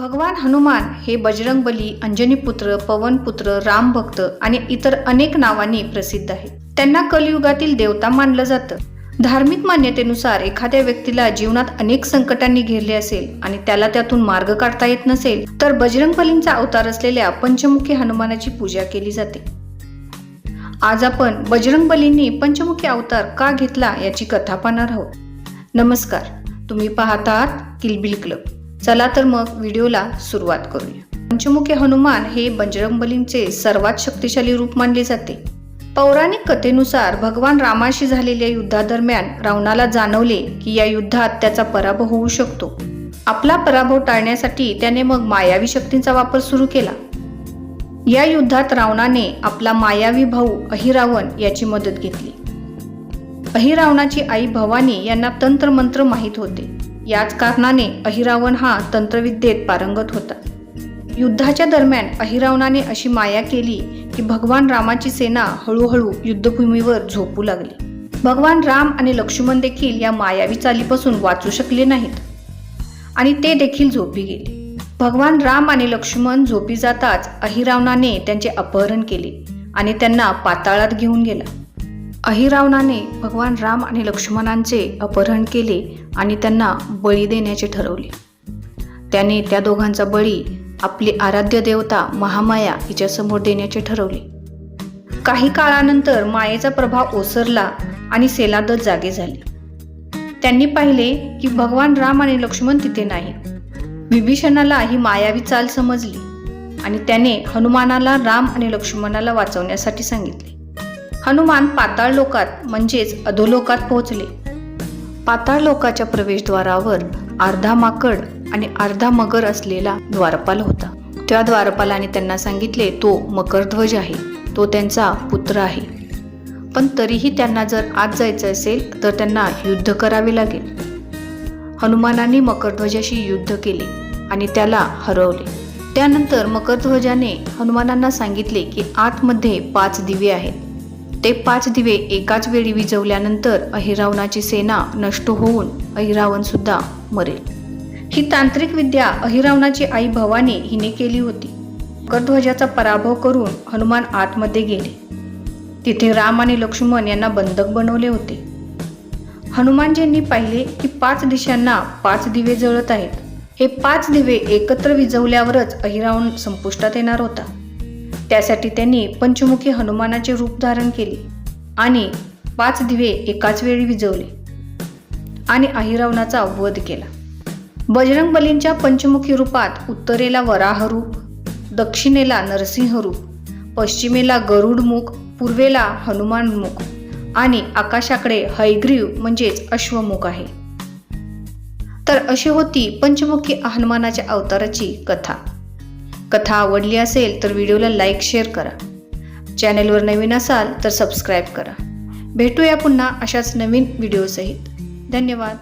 भगवान हनुमान हे बजरंग बली पवनपुत्र रामभक्त आणि इतर अनेक नावांनी प्रसिद्ध आहेत. त्यांना कलियुगातील देवता मानलं जातं. धार्मिक मान्यतेनुसार एखाद्या व्यक्तीला जीवनात अनेक संकटांनी घेरले असेल आणि त्याला त्यातून मार्ग काढता येत नसेल तर बजरंग बलींचा अवतार असलेल्या पंचमुखी हनुमानाची पूजा केली जाते. आज आपण बजरंग बलींनी पंचमुखी अवतार का घेतला याची कथा पाहणार आहोत. नमस्कार. तुम्ही पाहत आहात किलबिल क्लब. चला तर मग व्हिडिओला सुरुवात करूया. पंचमुखी हनुमान हे बंजरंगबलींचे सर्वात शक्तिशाली रूप मानले जाते. पौराणिक कथेनुसार भगवान रामाशी झालेल्या युद्धादरम्यान रावणाला जाणवले की या युद्धात त्याचा पराभव होऊ शकतो. आपला पराभव टाळण्यासाठी त्याने मग मायावी शक्तींचा वापर सुरू केला. या युद्धात रावणाने आपला मायावी भाऊ अहिरावण याची मदत घेतली. अहिरावणाची आई भवानी यांना तंत्रमंत्र माहीत होते. याच कारणाने अहिरावण हा तंत्रविद्येत पारंगत होता. युद्धाच्या दरम्यान अहिरावणाने अशी माया केली की भगवान रामाची सेना हळूहळू युद्धभूमीवर झोपू लागली. भगवान राम आणि लक्ष्मण देखील या मायावी चालीपासून वाचू शकले नाहीत आणि ते देखील झोपी गेले. भगवान राम आणि लक्ष्मण झोपी जाताच अहिरावणाने त्यांचे अपहरण केले आणि त्यांना पाताळात घेऊन गेला. अहिरावणाने भगवान राम आणि लक्ष्मणांचे अपहरण केले आणि त्यांना बळी देण्याचे ठरवले. त्याने त्या दोघांचा बळी आपली आराध्य देवता महामाया हिच्यासमोर देण्याचे ठरवले. काही काळानंतर मायेचा प्रभाव ओसरला आणि सेलादत जागे झाले. त्यांनी पाहिले की भगवान राम आणि लक्ष्मण तिथे नाही. विभीषणाला ही मायावी चाल समजली आणि त्याने हनुमानाला राम आणि लक्ष्मणाला वाचवण्यासाठी सांगितले. हनुमान पाताळ लोकात म्हणजेच अधोलोकात पोहोचले. पाताळ लोकाच्या प्रवेशद्वारावर अर्धा माकड आणि अर्धा मगर असलेला द्वारपाल होता. त्या द्वारपालाने त्यांना सांगितले तो मकरध्वज आहे. तो त्यांचा पुत्र आहे. पण तरीही त्यांना जर आत जायचं असेल तर त्यांना युद्ध करावे लागेल. हनुमानाने मकरध्वजाशी युद्ध केले आणि त्याला हरवले. त्यानंतर मकरध्वजाने हनुमानांना सांगितले की आतमध्ये पाच दिवे आहेत. ते पाच दिवे एकाच वेळी विजवल्यानंतर अहिरावणाची सेना नष्ट होऊन अहिरावण सुद्धा मरेल. ही तांत्रिक विद्या अहिरावणाची आई भवानी हिने केली होती. मकरध्वजाचा पराभव करून हनुमान आतमध्ये गेले. तिथे राम आणि लक्ष्मण यांना बंधक बनवले होते. हनुमानजींनी पाहिले की पाच दिशांना पाच दिवे जळत आहेत. हे पाच दिवे एकत्र विजवल्यावरच अहिरावण संपुष्टात येणार होता. त्यासाठी त्यांनी पंचमुखी हनुमानाचे रूप धारण केले आणि पाच दिवे एकाच वेळी विजवले आणि अहिरावणाचा वध केला. बजरंग बलींच्या पंचमुखी रूपात उत्तरेला वराह रूप दक्षिणेला नरसिंह रूप पश्चिमेला गरुडमुख पूर्वेला हनुमानमुख आणि आकाशाकडे हैग्रीव म्हणजेच अश्वमुख आहे. तर अशी होती पंचमुखी हनुमानाच्या अवताराची कथा. कथा आवडली असेल तर व्हिडिओला लाईक शेअर करा. चॅनेलवर नवीन असाल तर सबस्क्राईब करा. भेटूया पुन्हा अशाच नवीन व्हिडिओसहित. धन्यवाद.